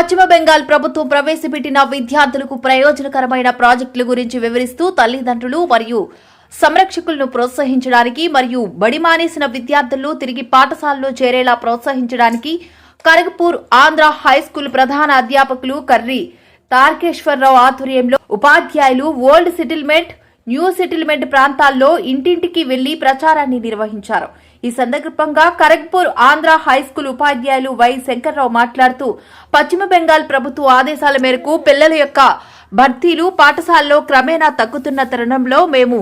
పశ్చిమ బెంగాల్ ప్రభుత్వం ప్రవేశపెట్టిన విద్యార్థులకు ప్రయోజనకరమైన ప్రాజెక్టుల గురించి వివరిస్తూ తల్లిదండ్రులు మరియు సంరక్షకులను ప్రోత్సహించడానికి మరియు బడి మానేసిన విద్యార్థులు తిరిగి పాఠశాలలో చేరేలా ప్రోత్సహించడానికి కరగపూర్ ఆంధ్ర హై స్కూల్ ప్రధాన అధ్యాపకులు కర్రి తారకేశ్వరరావు ఆధ్వర్యంలో ఉపాధ్యాయులు ఓల్డ్ సెటిల్మెంట్ న్యూ సెటిల్మెంట్ ప్రాంతాల్లో ఇంటింటికి వెళ్ళి ప్రచారాన్ని నిర్వహించారు. ఈ సందర్భంగా కరగ్పూర్ ఆంధ్ర హై స్కూల్ ఉపాధ్యాయులు వై శంకర్రావు మాట్లాడుతూ పశ్చిమ బెంగాల్ ప్రభుత్వ ఆదేశాల మేరకు పిల్లల యొక్క భర్తీలు పాఠశాలలో క్రమేణా తగ్గుతున్న తరుణంలో మేము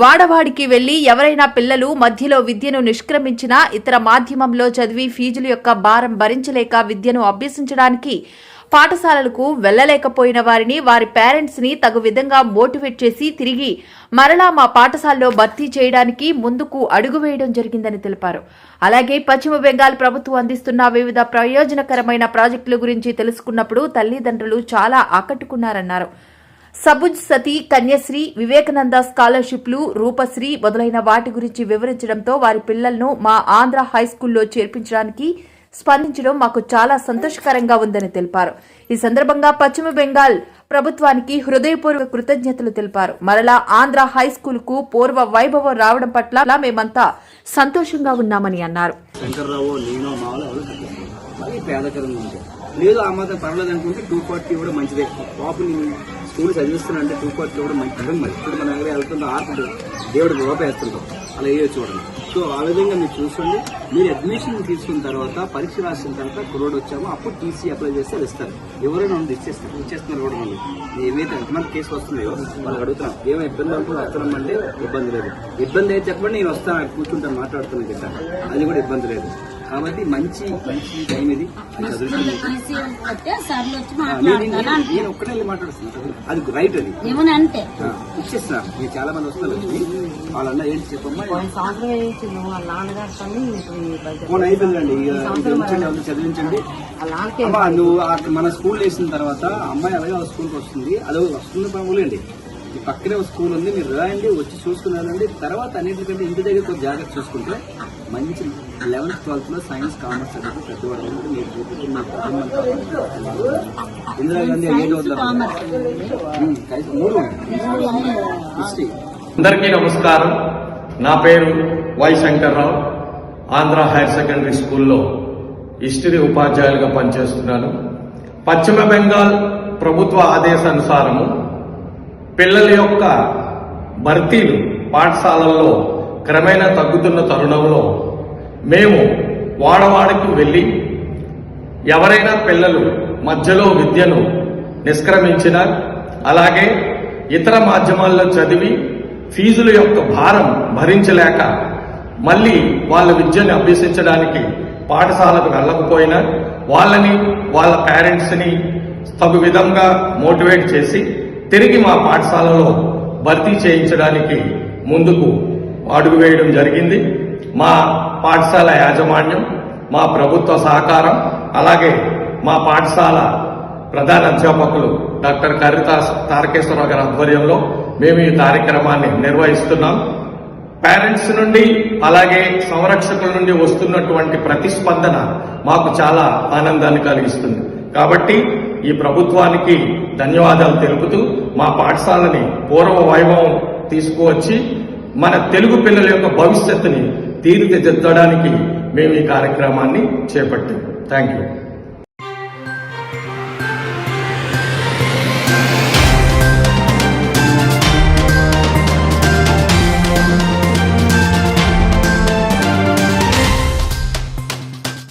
వాడవాడికి వెళ్ళి ఎవరైనా పిల్లలు మధ్యలో విద్యను నిష్క్రమించినా ఇతర మాధ్యమంలో చదివి ఫీజుల యొక్క భారం భరించలేక విద్యను అభ్యసించడానికి పాఠశాలలకు వెళ్ళలేకపోయిన వారిని వారి పేరెంట్స్ని తగు విధంగా మోటివేట్ చేసి తిరిగి మరలా మా పాఠశాలలో భర్తీ చేయడానికి ముందుకు అడుగు వేయడం జరిగిందని తెలిపారు. అలాగే పశ్చిమ బెంగాల్ ప్రభుత్వం అందిస్తున్న వివిధ ప్రయోజనకరమైన ప్రాజెక్టుల గురించి తెలుసుకున్నప్పుడు తల్లిదండ్రులు చాలా ఆకట్టుకున్నారన్నారు. సబుజ్ సతీ కన్యశ్రీ వివేకానంద స్కాలర్షిప్లు రూపశ్రీ మొదలైన వాటి గురించి వివరించడంతో వారి పిల్లలను మా ఆంధ్ర హై స్కూల్లో చేర్పించడానికి స్పందించడం మాకు చాలా సంతోషకరంగా ఉందని తెలిపారు. ఈ సందర్భంగా పశ్చిమ బెంగాల్ ప్రభుత్వానికి హృదయపూర్వక కృతజ్ఞతలు తెలిపారు. మరలా ఆంధ్ర హై కు పూర్వ వైభవం రావడం పట్ల మేమంతా సంతోషంగా ఉన్నామని అన్నారు. లేదు ఆ మాత్రం పర్వాలేదు అనుకుంటే టూ ఫార్టీ కూడా మంచిదే. పాపని స్కూల్ చదివిస్తున్నా అంటే టూ ఫార్టీ కూడా మంచిది మరి ఇప్పుడు మన దగ్గర వెళ్తుందో ఆర్పుడు దేవుడు రూపేస్తుంటాం అలా వేయో చూడండి. సో ఆ విధంగా మీరు చూసుకోండి. మీరు అడ్మిషన్ తీసుకున్న తర్వాత పరీక్ష రాసిన తర్వాత కురోడ్ వచ్చామో. అప్పుడు టీసీ అప్లై చేస్తే ఇస్తారు. ఎవరైనా ఉంది ఇచ్చేస్తారు. ఇచ్చేస్తున్నారు కూడా మళ్ళీ ఏమైతే ఎంతమంది కేసు వస్తున్నాయో వాళ్ళు అడుగుతున్నాం. ఏమో ఇబ్బంది అనుకుని వస్తున్నాం అంటే ఇబ్బంది లేదు. ఇబ్బంది అయితే చెప్పండి నేను వస్తాను. కూర్చుంటాను మాట్లాడుతున్నాను కదా అది కూడా ఇబ్బంది లేదు. కాబట్టి మంచి మంచి టైం ఇది. నేను- నేను- మాట్లాడతాను. నేను ఒక్కడే వెళ్ళి మాట్లాడుతున్నాను అది రైట్ అది. ఏమని అంటే? ఆ, ఇచ్చేస్తున్నారు మీరు చాలా మంది వస్తారు వచ్చి వాళ్ళన్నా ఏంటి చెప్పమ్మా? ఫోన్ అయిపోయిందండి చదివించండి. నువ్వు మన స్కూల్ వేసిన తర్వాత అమ్మాయి అలాగే స్కూల్కి వస్తుంది. అదే వస్తుంది పనులేండి ఈ పక్కనే ఒక స్కూల్ ఉంది. మీరు రాయండి వచ్చి చూసుకుని వెళ్ళండి తర్వాత అన్నిటికంటే ఇంటి దగ్గర కొంచెం జాగ్రత్త చూసుకుంటే మంచి లెవెన్త్ ట్వెల్త్లో సైన్స్ కామర్స్ చదివి పెద్దవాళ్ళు కూడా మీరు చూపించి మీ కుటుంబం కాపాడుకోవాలి. ఇందిరాగాంధీ ఏదో మూడు. హిస్టరీ. అందరికీ నమస్కారం. నా పేరు Y Shankarrao. Andhra higher secondary స్కూల్లో హిస్టరీ ఉపాధ్యాయులుగా పనిచేస్తున్నాను. పశ్చిమ బెంగాల్ ప్రభుత్వ ఆదేశానుసారము పిల్లల యొక్క భర్తీలు పాఠశాలల్లో క్రమేణా తగ్గుతున్న తరుణంలో మేము వాడవాడకి వెళ్ళి ఎవరైనా పిల్లలు మధ్యలో విద్యను నిష్క్రమించిన అలాగే ఇతర మాధ్యమాల్లో చదివి ఫీజుల యొక్క భారం భరించలేక మళ్ళీ వాళ్ళ విద్యను అభ్యసించడానికి పాఠశాలకు వెళ్ళకపోయినా వాళ్ళని వాళ్ళ పేరెంట్స్ని తగు విధంగా మోటివేట్ చేసి తిరిగి మా పాఠశాలలో భర్తీ చేయించడానికి ముందుకు అడుగు వేయడం జరిగింది. మా పాఠశాల యాజమాన్యం మా ప్రభుత్వ సహకారం అలాగే మా పాఠశాల ప్రధాన అధ్యాపకులు డాక్టర్ కరితా తారకేశ్వరరావు గారి ఆధ్వర్యంలో మేము ఈ కార్యక్రమాన్ని నిర్వహిస్తున్నాం. పేరెంట్స్ నుండి అలాగే సంరక్షకుల నుండి వస్తున్నటువంటి ప్రతిస్పందన మాకు చాలా ఆనందాన్ని కలిగిస్తుంది. కాబట్టి ఈ ప్రభుత్వానికి ధన్యవాదాలు తెలుపుతూ మా పాఠశాలని పూర్వ వైభవం తీసుకువచ్చి మన తెలుగు పిల్లల యొక్క భవిష్యత్తుని తీర్చిదిద్దడానికి మేము ఈ కార్యక్రమాన్ని చేపట్టాం. Thank you